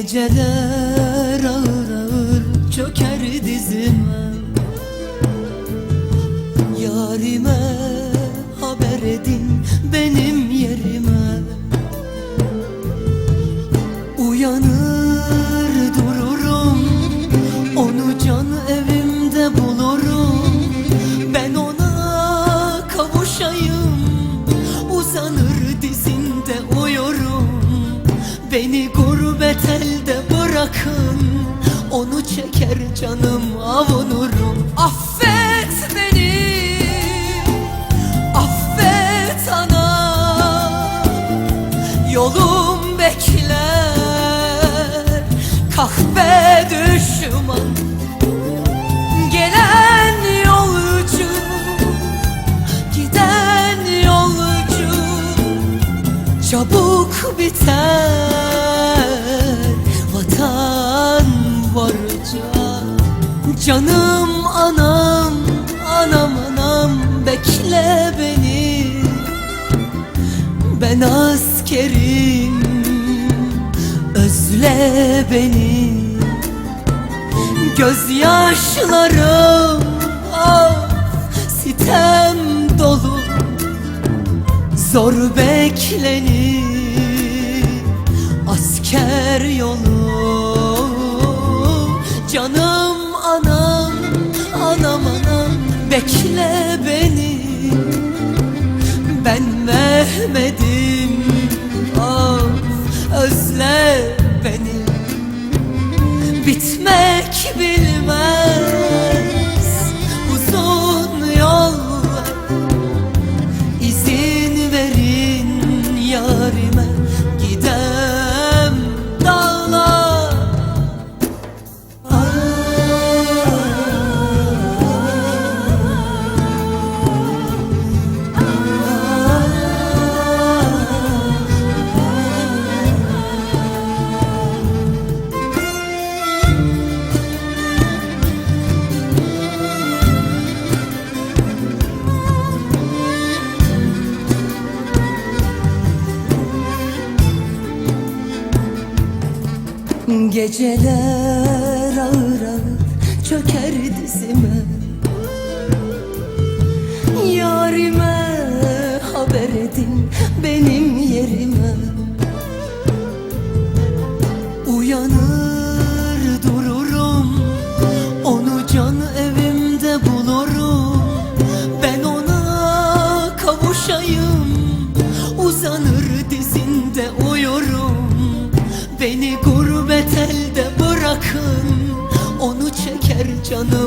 Geceler ağır ağır çöker dizime bırakın Onu çeker canım avunurum. Affet beni Affet ana. Yolum bekler Kahve düşman. Gelen yolcu Giden yolcu. Çabuk biter Canım anam Anam anam Bekle beni. Ben askerim Özle beni. Gözyaşlarım ah, Sitem dolu. Zor beklenir Asker yolu. Canım Bekle beni. Ben Mehmet'im. Of özle beni. Bitmek bilmez Geceler ağır ağır çöker dizime. Yarime haber edin benim yerime. Uyanır dururum Onu can evimde bulurum. Ben ona kavuşayım Uzanır dizinde uyurum. Beni canım